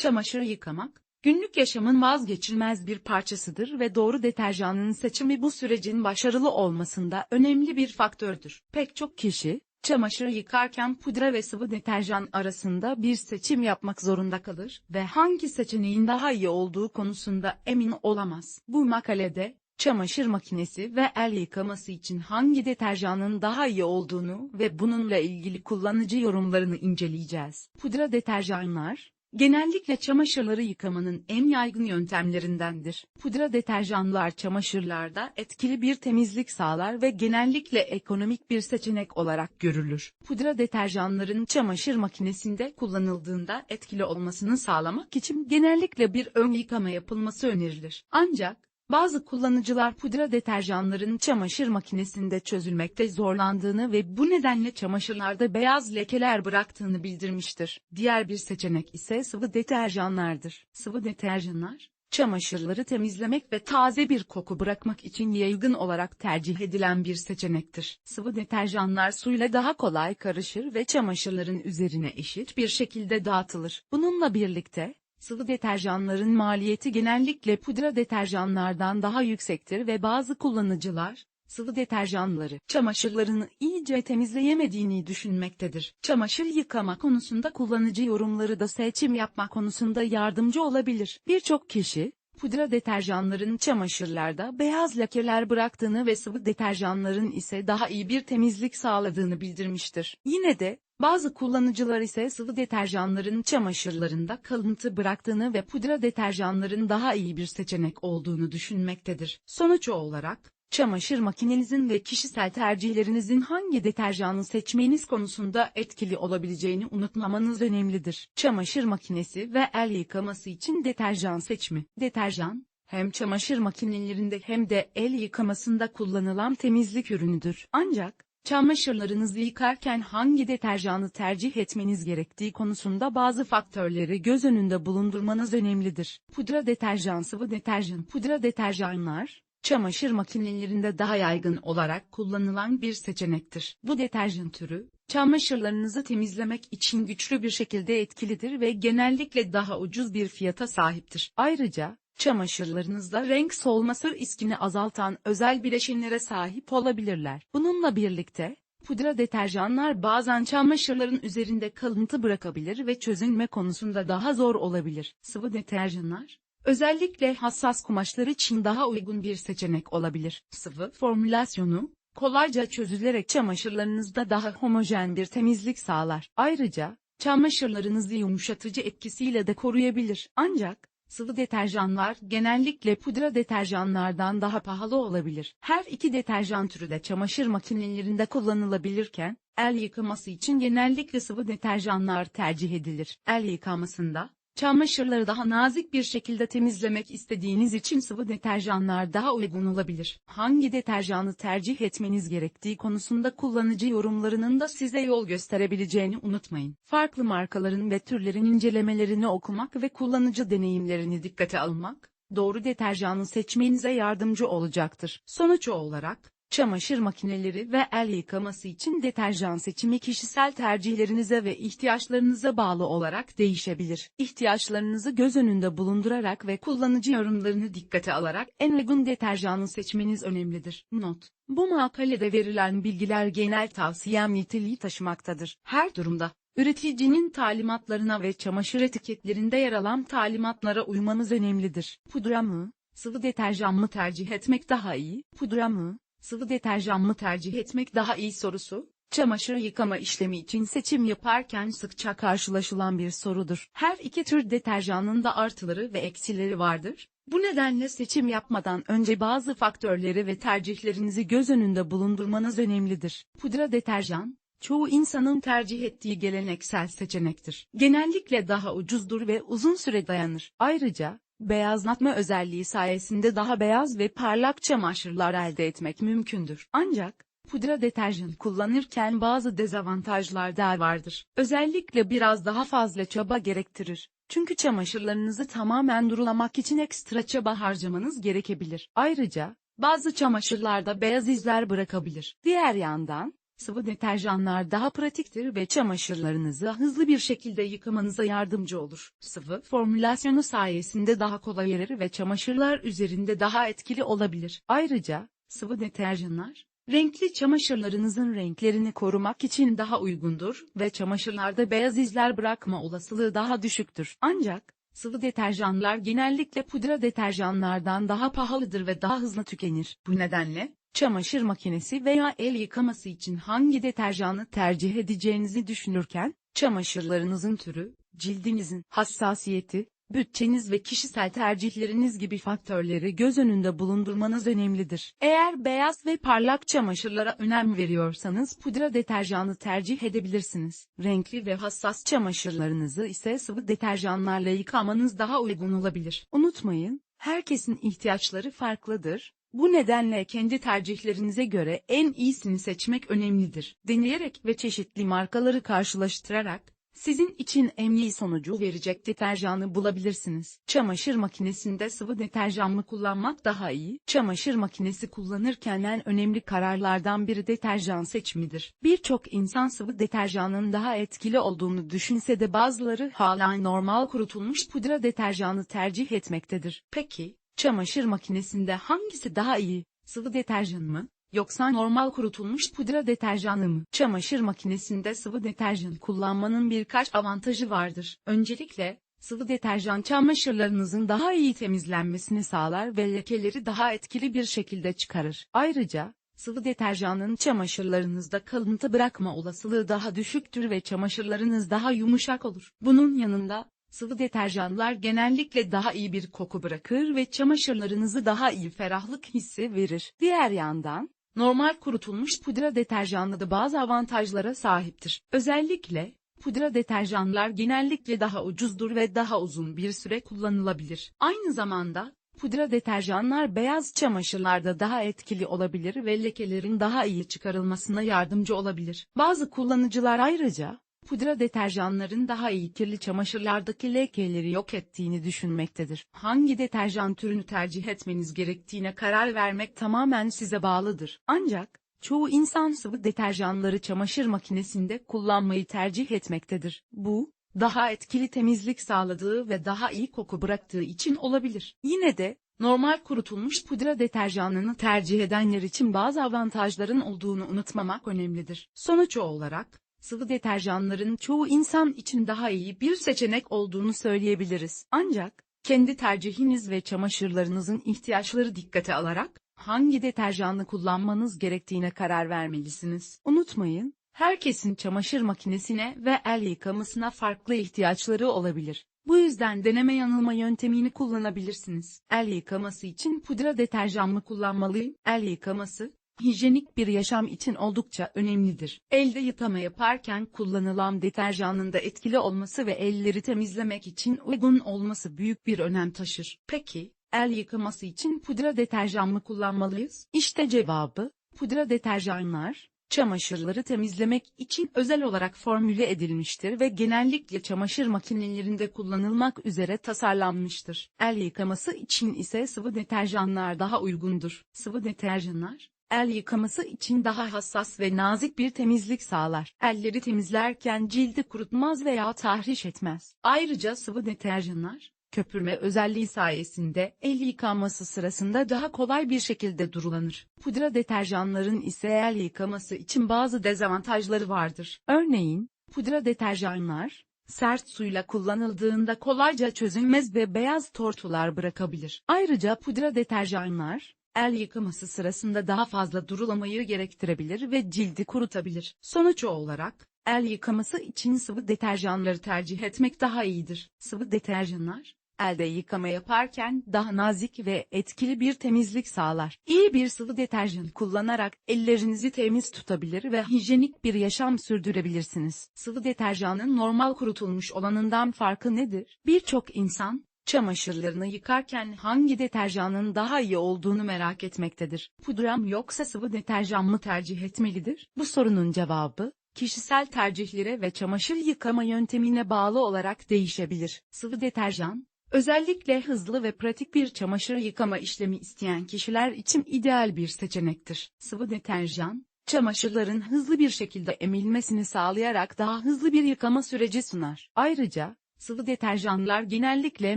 Çamaşır yıkamak, günlük yaşamın vazgeçilmez bir parçasıdır ve doğru deterjanın seçimi bu sürecin başarılı olmasında önemli bir faktördür. Pek çok kişi, çamaşır yıkarken pudra ve sıvı deterjan arasında bir seçim yapmak zorunda kalır ve hangi seçeneğin daha iyi olduğu konusunda emin olamaz. Bu makalede, çamaşır makinesi ve el yıkaması için hangi deterjanın daha iyi olduğunu ve bununla ilgili kullanıcı yorumlarını inceleyeceğiz. Pudra deterjanlar, genellikle çamaşırları yıkamanın en yaygın yöntemlerindendir. Pudra deterjanlar çamaşırlarda etkili bir temizlik sağlar ve genellikle ekonomik bir seçenek olarak görülür. Pudra deterjanların çamaşır makinesinde kullanıldığında etkili olmasını sağlamak için genellikle bir ön yıkama yapılması önerilir. Ancak, bazı kullanıcılar pudra deterjanların çamaşır makinesinde çözülmekte zorlandığını ve bu nedenle çamaşırlarda beyaz lekeler bıraktığını bildirmiştir. Diğer bir seçenek ise sıvı deterjanlardır. Sıvı deterjanlar, çamaşırları temizlemek ve taze bir koku bırakmak için yaygın olarak tercih edilen bir seçenektir. Sıvı deterjanlar suyla daha kolay karışır ve çamaşırların üzerine eşit bir şekilde dağıtılır. Bununla birlikte, Sıvı deterjanların maliyeti genellikle pudra deterjanlardan daha yüksektir ve bazı kullanıcılar, sıvı deterjanları, çamaşırlarını iyice temizleyemediğini düşünmektedir. Çamaşır yıkama konusunda kullanıcı yorumları da seçim yapma konusunda yardımcı olabilir. Birçok kişi, pudra deterjanların çamaşırlarda beyaz lekeler bıraktığını ve sıvı deterjanların ise daha iyi bir temizlik sağladığını bildirmiştir. Yine de, bazı kullanıcılar ise sıvı deterjanların çamaşırlarında kalıntı bıraktığını ve pudra deterjanların daha iyi bir seçenek olduğunu düşünmektedir. Sonuç olarak, çamaşır makinenizin ve kişisel tercihlerinizin hangi deterjanı seçmeniz konusunda etkili olabileceğini unutmamanız önemlidir. Çamaşır makinesi ve el yıkaması için deterjan seçimi. Deterjan, hem çamaşır makinelerinde hem de el yıkamasında kullanılan temizlik ürünüdür. Ancak, Çamaşırlarınızı yıkarken hangi deterjanı tercih etmeniz gerektiği konusunda bazı faktörleri göz önünde bulundurmanız önemlidir. Pudra deterjan sıvı deterjan pudra deterjanlar, çamaşır makinelerinde daha yaygın olarak kullanılan bir seçenektir. Bu deterjan türü, çamaşırlarınızı temizlemek için güçlü bir şekilde etkilidir ve genellikle daha ucuz bir fiyata sahiptir. Ayrıca, çamaşırlarınızda renk solması riskini azaltan özel bileşenlere sahip olabilirler. Bununla birlikte, pudra deterjanlar bazen çamaşırların üzerinde kalıntı bırakabilir ve çözünme konusunda daha zor olabilir. Sıvı deterjanlar, özellikle hassas kumaşlar için daha uygun bir seçenek olabilir. Sıvı formülasyonu, kolayca çözülerek çamaşırlarınızda daha homojen bir temizlik sağlar. Ayrıca, çamaşırlarınızı yumuşatıcı etkisiyle de koruyabilir. Ancak, Sıvı deterjanlar genellikle pudra deterjanlardan daha pahalı olabilir. Her iki deterjan türü de çamaşır makinelerinde kullanılabilirken, el yıkaması için genellikle sıvı deterjanlar tercih edilir. El yıkamasında, Çamaşırları daha nazik bir şekilde temizlemek istediğiniz için sıvı deterjanlar daha uygun olabilir. Hangi deterjanı tercih etmeniz gerektiği konusunda kullanıcı yorumlarının da size yol gösterebileceğini unutmayın. Farklı markaların ve türlerin incelemelerini okumak ve kullanıcı deneyimlerini dikkate almak, doğru deterjanı seçmenize yardımcı olacaktır. Sonuç olarak, Çamaşır makineleri ve el yıkaması için deterjan seçimi kişisel tercihlerinize ve ihtiyaçlarınıza bağlı olarak değişebilir. İhtiyaçlarınızı göz önünde bulundurarak ve kullanıcı yorumlarını dikkate alarak en uygun deterjanı seçmeniz önemlidir. Not: Bu makalede verilen bilgiler genel tavsiyem niteliği taşımaktadır. Her durumda Üreticinin talimatlarına ve çamaşır etiketlerinde yer alan talimatlara uymanız önemlidir. Pudra mı, sıvı deterjan mı tercih etmek daha iyi? Pudra mı, sıvı deterjan mı tercih etmek daha iyi sorusu, çamaşır yıkama işlemi için seçim yaparken sıkça karşılaşılan bir sorudur. Her iki tür deterjanın da artıları ve eksileri vardır. Bu nedenle seçim yapmadan önce bazı faktörleri ve tercihlerinizi göz önünde bulundurmanız önemlidir. Pudra deterjan, çoğu insanın tercih ettiği geleneksel seçenektir. Genellikle daha ucuzdur ve uzun süre dayanır. Ayrıca, beyazlatma özelliği sayesinde daha beyaz ve parlak çamaşırlar elde etmek mümkündür. Ancak, pudra deterjan kullanırken bazı dezavantajlar da vardır. Özellikle biraz daha fazla çaba gerektirir. Çünkü çamaşırlarınızı tamamen durulamak için ekstra çaba harcamanız gerekebilir. Ayrıca, bazı çamaşırlarda beyaz izler bırakabilir. Diğer yandan, sıvı deterjanlar daha pratiktir ve çamaşırlarınızı hızlı bir şekilde yıkamanıza yardımcı olur. Sıvı formülasyonu sayesinde daha kolay erir ve çamaşırlar üzerinde daha etkili olabilir. Ayrıca, sıvı deterjanlar, renkli çamaşırlarınızın renklerini korumak için daha uygundur ve çamaşırlarda beyaz izler bırakma olasılığı daha düşüktür. Ancak, sıvı deterjanlar genellikle pudra deterjanlardan daha pahalıdır ve daha hızlı tükenir. Bu nedenle, çamaşır makinesi veya el yıkaması için hangi deterjanı tercih edeceğinizi düşünürken, çamaşırlarınızın türü, cildinizin hassasiyeti, bütçeniz ve kişisel tercihleriniz gibi faktörleri göz önünde bulundurmanız önemlidir. Eğer beyaz ve parlak çamaşırlara önem veriyorsanız pudra deterjanı tercih edebilirsiniz. Renkli ve hassas çamaşırlarınızı ise sıvı deterjanlarla yıkamanız daha uygun olabilir. Unutmayın, herkesin ihtiyaçları farklıdır. Bu nedenle kendi tercihlerinize göre en iyisini seçmek önemlidir. Deneyerek ve çeşitli markaları karşılaştırarak, sizin için en iyi sonucu verecek deterjanı bulabilirsiniz. Çamaşır makinesinde sıvı deterjan mı kullanmak daha iyi? Çamaşır makinesi kullanırken en önemli kararlardan biri deterjan seçimidir. Birçok insan sıvı deterjanın daha etkili olduğunu düşünse de bazıları hala normal kurutulmuş pudra deterjanı tercih etmektedir. Peki, çamaşır makinesinde hangisi daha iyi? Sıvı deterjan mı? Yoksa normal kurutulmuş pudra deterjanı mı? Çamaşır makinesinde sıvı deterjan kullanmanın birkaç avantajı vardır. Öncelikle, sıvı deterjan çamaşırlarınızın daha iyi temizlenmesini sağlar ve lekeleri daha etkili bir şekilde çıkarır. Ayrıca, sıvı deterjanın çamaşırlarınızda kalıntı bırakma olasılığı daha düşüktür ve çamaşırlarınız daha yumuşak olur. Bunun yanında, Sıvı deterjanlar genellikle daha iyi bir koku bırakır ve çamaşırlarınızı daha iyi ferahlık hissi verir. Diğer yandan, normal kurutulmuş pudra deterjanlı da bazı avantajlara sahiptir. Özellikle, pudra deterjanlar genellikle daha ucuzdur ve daha uzun bir süre kullanılabilir. Aynı zamanda, pudra deterjanlar beyaz çamaşırlarda daha etkili olabilir ve lekelerin daha iyi çıkarılmasına yardımcı olabilir. Bazı kullanıcılar ayrıca, pudra deterjanların daha iyi kirli çamaşırlardaki lekeleri yok ettiğini düşünmektedir. Hangi deterjan türünü tercih etmeniz gerektiğine karar vermek tamamen size bağlıdır. Ancak, çoğu insan sıvı deterjanları çamaşır makinesinde kullanmayı tercih etmektedir. Bu, daha etkili temizlik sağladığı ve daha iyi koku bıraktığı için olabilir. Yine de, normal kurutulmuş pudra deterjanını tercih edenler için bazı avantajların olduğunu unutmamak önemlidir. Sonuç olarak, sıvı deterjanların çoğu insan için daha iyi bir seçenek olduğunu söyleyebiliriz. Ancak, kendi tercihiniz ve çamaşırlarınızın ihtiyaçları dikkate alarak, hangi deterjanı kullanmanız gerektiğine karar vermelisiniz. Unutmayın, herkesin çamaşır makinesine ve el yıkamasına farklı ihtiyaçları olabilir. Bu yüzden deneme yanılma yöntemini kullanabilirsiniz. El yıkaması için pudra deterjan mı kullanmalıyım? El yıkaması, hijyenik bir yaşam için oldukça önemlidir. Elde yıkama yaparken kullanılan deterjanın da etkili olması ve elleri temizlemek için uygun olması büyük bir önem taşır. Peki, el yıkaması için pudra deterjan mı kullanmalıyız? İşte cevabı, pudra deterjanlar, çamaşırları temizlemek için özel olarak formüle edilmiştir ve genellikle çamaşır makinelerinde kullanılmak üzere tasarlanmıştır. El yıkaması için ise sıvı deterjanlar daha uygundur. Sıvı deterjanlar, el yıkaması için daha hassas ve nazik bir temizlik sağlar. Elleri temizlerken cildi kurutmaz veya tahriş etmez. Ayrıca sıvı deterjanlar, köpürme özelliği sayesinde el yıkanması sırasında daha kolay bir şekilde durulanır. Pudra deterjanların ise el yıkaması için bazı dezavantajları vardır. Örneğin, pudra deterjanlar, sert suyla kullanıldığında kolayca çözülmez ve beyaz tortular bırakabilir. Ayrıca pudra deterjanlar, el yıkaması sırasında daha fazla durulamayı gerektirebilir ve cildi kurutabilir. Sonuç olarak, el yıkaması için sıvı deterjanları tercih etmek daha iyidir. Sıvı deterjanlar, elde yıkama yaparken daha nazik ve etkili bir temizlik sağlar. İyi bir sıvı deterjan kullanarak ellerinizi temiz tutabilir ve hijyenik bir yaşam sürdürebilirsiniz. Sıvı deterjanın normal kurutulmuş olanından farkı nedir? Birçok insan, çamaşırlarını yıkarken hangi deterjanın daha iyi olduğunu merak etmektedir. Pudra mı yoksa sıvı deterjan mı tercih etmelidir? Bu sorunun cevabı, kişisel tercihlere ve çamaşır yıkama yöntemine bağlı olarak değişebilir. Sıvı deterjan, özellikle hızlı ve pratik bir çamaşır yıkama işlemi isteyen kişiler için ideal bir seçenektir. Sıvı deterjan, çamaşırların hızlı bir şekilde emilmesini sağlayarak daha hızlı bir yıkama süreci sunar. Ayrıca, sıvı deterjanlar genellikle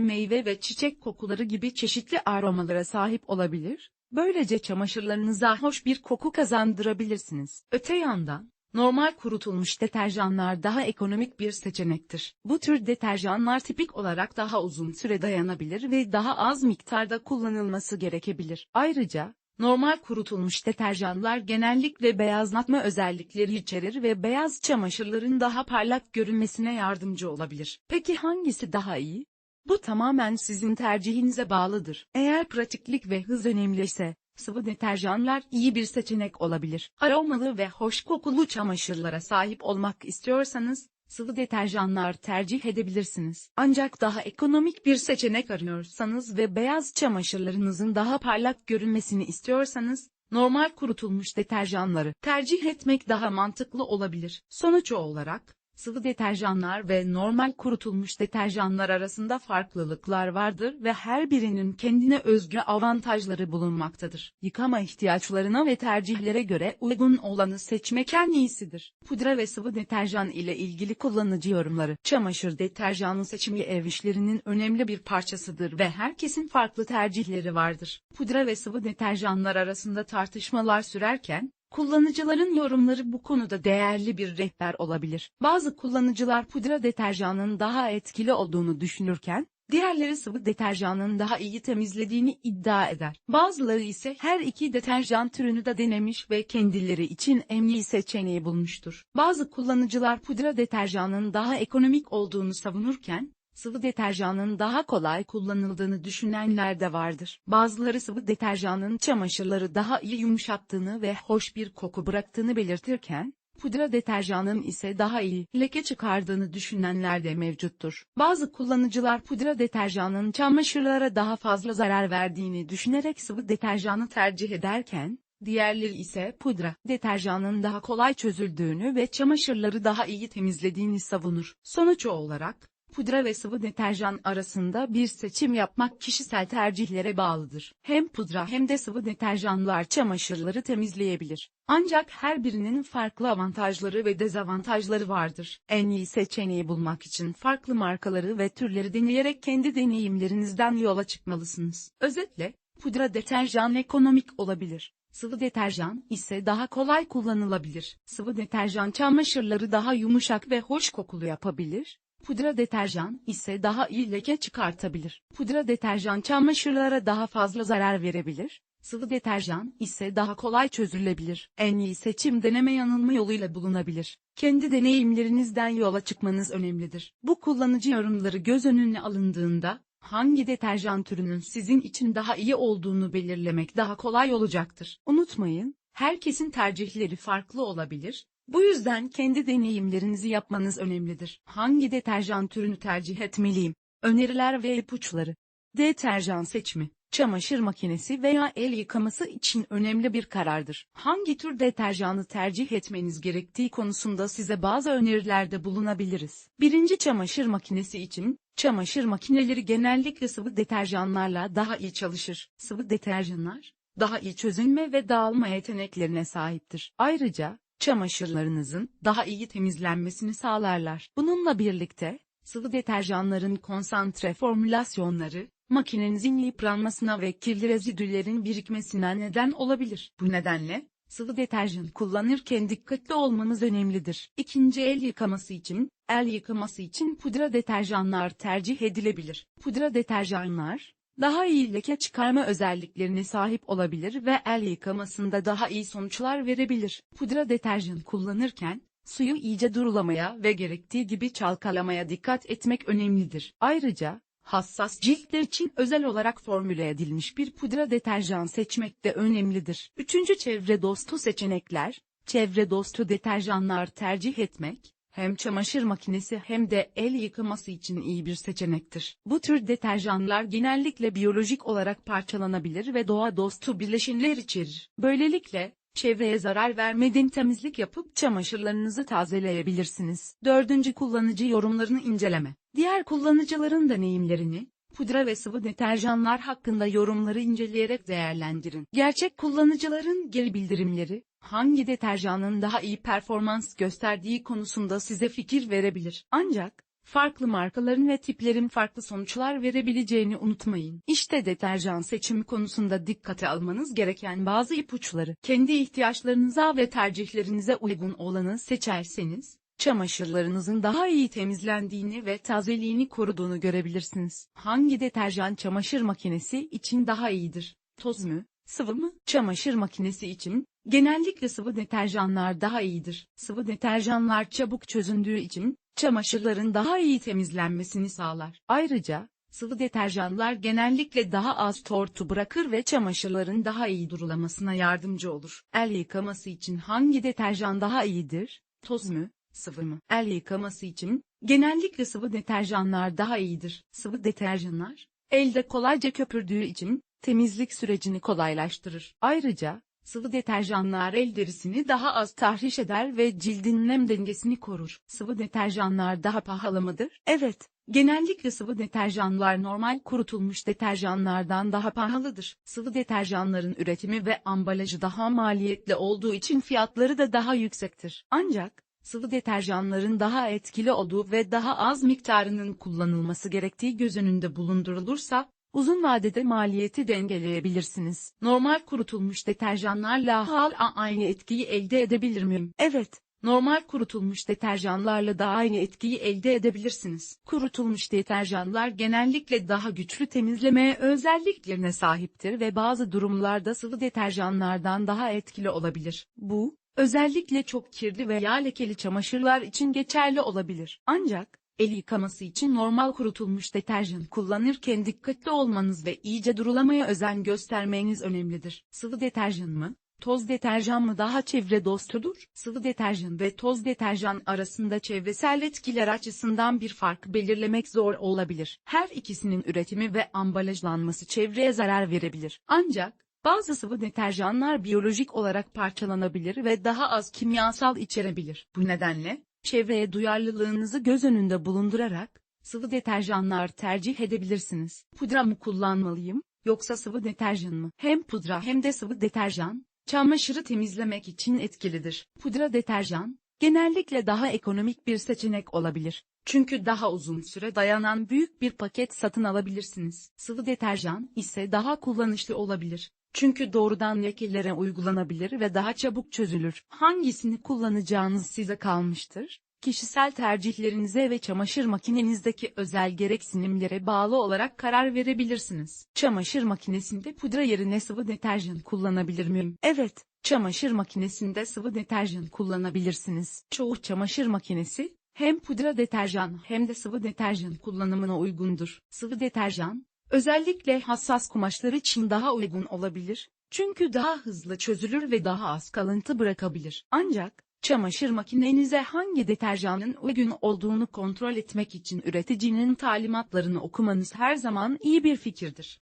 meyve ve çiçek kokuları gibi çeşitli aromalara sahip olabilir, böylece çamaşırlarınıza hoş bir koku kazandırabilirsiniz. Öte yandan, Normal kurutulmuş deterjanlar daha ekonomik bir seçenektir. Bu tür deterjanlar tipik olarak daha uzun süre dayanabilir ve daha az miktarda kullanılması gerekebilir. Ayrıca, normal kurutulmuş deterjanlar genellikle beyazlatma özellikleri içerir ve beyaz çamaşırların daha parlak görünmesine yardımcı olabilir. Peki hangisi daha iyi? Bu tamamen sizin tercihinize bağlıdır. Eğer pratiklik ve hız önemliyse, Sıvı deterjanlar iyi bir seçenek olabilir. Aromalı ve hoş kokulu çamaşırlara sahip olmak istiyorsanız, sıvı deterjanlar tercih edebilirsiniz. Ancak daha ekonomik bir seçenek arıyorsanız ve beyaz çamaşırlarınızın daha parlak görünmesini istiyorsanız, normal kurutulmuş deterjanları tercih etmek daha mantıklı olabilir. Sonuç olarak, Sıvı deterjanlar ve normal kurutulmuş deterjanlar arasında farklılıklar vardır ve her birinin kendine özgü avantajları bulunmaktadır. Yıkama ihtiyaçlarına ve tercihlere göre uygun olanı seçmek en iyisidir. Pudra ve sıvı deterjan ile ilgili kullanıcı yorumları. Çamaşır deterjanı seçimi ev işlerinin önemli bir parçasıdır ve herkesin farklı tercihleri vardır. Pudra ve sıvı deterjanlar arasında tartışmalar sürerken, Kullanıcıların yorumları bu konuda değerli bir rehber olabilir. Bazı kullanıcılar pudra deterjanının daha etkili olduğunu düşünürken, diğerleri sıvı deterjanın daha iyi temizlediğini iddia eder. Bazıları ise her iki deterjan türünü de denemiş ve kendileri için en iyi seçeneği bulmuştur. Bazı kullanıcılar pudra deterjanın daha ekonomik olduğunu savunurken, sıvı deterjanın daha kolay kullanıldığını düşünenler de vardır. Bazıları sıvı deterjanın çamaşırları daha iyi yumuşattığını ve hoş bir koku bıraktığını belirtirken, pudra deterjanın ise daha iyi leke çıkardığını düşünenler de mevcuttur. Bazı kullanıcılar pudra deterjanın çamaşırlara daha fazla zarar verdiğini düşünerek sıvı deterjanı tercih ederken, Diğerleri ise pudra, deterjanın daha kolay çözüldüğünü ve çamaşırları daha iyi temizlediğini savunur. Sonuç olarak, pudra ve sıvı deterjan arasında bir seçim yapmak kişisel tercihlere bağlıdır. Hem pudra hem de sıvı deterjanlar çamaşırları temizleyebilir. Ancak her birinin farklı avantajları ve dezavantajları vardır. En iyi seçeneği bulmak için farklı markaları ve türleri deneyerek kendi deneyimlerinizden yola çıkmalısınız. Özetle, pudra deterjan ekonomik olabilir. Sıvı deterjan ise daha kolay kullanılabilir. Sıvı deterjan çamaşırları daha yumuşak ve hoş kokulu yapabilir, Pudra deterjan ise daha iyi leke çıkartabilir. Pudra deterjan çamaşırlara daha fazla zarar verebilir. Sıvı deterjan ise daha kolay çözülebilir. En iyi seçim deneme yanılma yoluyla bulunabilir. Kendi deneyimlerinizden yola çıkmanız önemlidir. Bu kullanıcı yorumları göz önüne alındığında, hangi deterjan türünün sizin için daha iyi olduğunu belirlemek daha kolay olacaktır. Unutmayın, herkesin tercihleri farklı olabilir, bu yüzden kendi deneyimlerinizi yapmanız önemlidir. Hangi deterjan türünü tercih etmeliyim? Öneriler ve ipuçları. Deterjan seçimi, çamaşır makinesi veya el yıkaması için önemli bir karardır. Hangi tür deterjanı tercih etmeniz gerektiği konusunda size bazı önerilerde bulunabiliriz. Birinci çamaşır makinesi için, çamaşır makineleri genellikle sıvı deterjanlarla daha iyi çalışır. Sıvı deterjanlar, daha iyi çözünme ve dağılma yeteneklerine sahiptir. Ayrıca, çamaşırlarınızın daha iyi temizlenmesini sağlarlar. Bununla birlikte, sıvı deterjanların konsantre formülasyonları, makinenizin yıpranmasına ve kirli rezidülerin birikmesine neden olabilir. Bu nedenle, sıvı deterjan kullanırken dikkatli olmanız önemlidir. İkinci el yıkaması için, el yıkaması için pudra deterjanlar tercih edilebilir. Pudra deterjanlar, daha iyi leke çıkarma özelliklerine sahip olabilir ve el yıkamasında daha iyi sonuçlar verebilir. Pudra deterjan kullanırken, suyu iyice durulamaya ve gerektiği gibi çalkalamaya dikkat etmek önemlidir. Ayrıca, hassas ciltler için özel olarak formüle edilmiş bir pudra deterjan seçmek de önemlidir. Üçüncü çevre dostu seçenekler, çevre dostu deterjanlar tercih etmek, hem çamaşır makinesi hem de el yıkaması için iyi bir seçenektir. Bu tür deterjanlar genellikle biyolojik olarak parçalanabilir ve doğa dostu bileşenler içerir. Böylelikle, çevreye zarar vermeden temizlik yapıp çamaşırlarınızı tazeleyebilirsiniz. Dördüncü kullanıcı yorumlarını inceleme. Diğer kullanıcıların deneyimlerini, pudra ve sıvı deterjanlar hakkında yorumları inceleyerek değerlendirin. Gerçek kullanıcıların geri bildirimleri, hangi deterjanın daha iyi performans gösterdiği konusunda size fikir verebilir. Ancak, farklı markaların ve tiplerin farklı sonuçlar verebileceğini unutmayın. İşte deterjan seçimi konusunda dikkate almanız gereken bazı ipuçları. Kendi ihtiyaçlarınıza ve tercihlerinize uygun olanı seçerseniz, çamaşırlarınızın daha iyi temizlendiğini ve tazeliğini koruduğunu görebilirsiniz. Hangi deterjan çamaşır makinesi için daha iyidir? Toz mu, sıvı mı? Çamaşır makinesi için, genellikle sıvı deterjanlar daha iyidir. Sıvı deterjanlar çabuk çözündüğü için, çamaşırların daha iyi temizlenmesini sağlar. Ayrıca, sıvı deterjanlar genellikle daha az tortu bırakır ve çamaşırların daha iyi durulamasına yardımcı olur. El yıkaması için hangi deterjan daha iyidir? Toz mu, sıvı mı? El yıkaması için, genellikle sıvı deterjanlar daha iyidir. Sıvı deterjanlar, elde kolayca köpürdüğü için, temizlik sürecini kolaylaştırır. Ayrıca, sıvı deterjanlar el derisini daha az tahriş eder ve cildin nem dengesini korur. Sıvı deterjanlar daha pahalı mıdır? Evet. Genellikle sıvı deterjanlar normal kurutulmuş deterjanlardan daha pahalıdır. Sıvı deterjanların üretimi ve ambalajı daha maliyetli olduğu için fiyatları da daha yüksektir. Ancak, sıvı deterjanların daha etkili olduğu ve daha az miktarının kullanılması gerektiği göz önünde bulundurulursa, uzun vadede maliyeti dengeleyebilirsiniz. Normal kurutulmuş deterjanlarla hala aynı etkiyi elde edebilir miyim? Evet. Normal kurutulmuş deterjanlarla da aynı etkiyi elde edebilirsiniz. Kurutulmuş deterjanlar genellikle daha güçlü temizleme özelliklerine sahiptir ve bazı durumlarda sıvı deterjanlardan daha etkili olabilir. Bu, özellikle çok kirli veya lekeli çamaşırlar için geçerli olabilir. Ancak, el yıkaması için normal kurutulmuş deterjan kullanırken dikkatli olmanız ve iyice durulamaya özen göstermeniz önemlidir. Sıvı deterjan mı? Toz deterjan mı daha çevre dostudur? Sıvı deterjan ve toz deterjan arasında çevresel etkiler açısından bir fark belirlemek zor olabilir. Her ikisinin üretimi ve ambalajlanması çevreye zarar verebilir. Ancak, bazı sıvı deterjanlar biyolojik olarak parçalanabilir ve daha az kimyasal içerebilir. Bu nedenle, çevreye duyarlılığınızı göz önünde bulundurarak, sıvı deterjanlar tercih edebilirsiniz. Pudra mı kullanmalıyım, yoksa sıvı deterjan mı? Hem pudra hem de sıvı deterjan, çamaşırı temizlemek için etkilidir. Pudra deterjan, genellikle daha ekonomik bir seçenek olabilir. Çünkü daha uzun süre dayanan büyük bir paket satın alabilirsiniz. Sıvı deterjan ise daha kullanışlı olabilir. Çünkü doğrudan lekelere uygulanabilir ve daha çabuk çözülür. Hangisini kullanacağınız size kalmıştır. Kişisel tercihlerinize ve çamaşır makinenizdeki özel gereksinimlere bağlı olarak karar verebilirsiniz. Çamaşır makinesinde pudra yerine sıvı deterjan kullanabilir miyim? Evet, çamaşır makinesinde sıvı deterjan kullanabilirsiniz. Çoğu çamaşır makinesi, hem pudra deterjan hem de sıvı deterjan kullanımına uygundur. Sıvı deterjan, özellikle hassas kumaşlar için daha uygun olabilir, çünkü daha hızlı çözülür ve daha az kalıntı bırakabilir. Ancak, çamaşır makinenize hangi deterjanın uygun olduğunu kontrol etmek için üreticinin talimatlarını okumanız her zaman iyi bir fikirdir.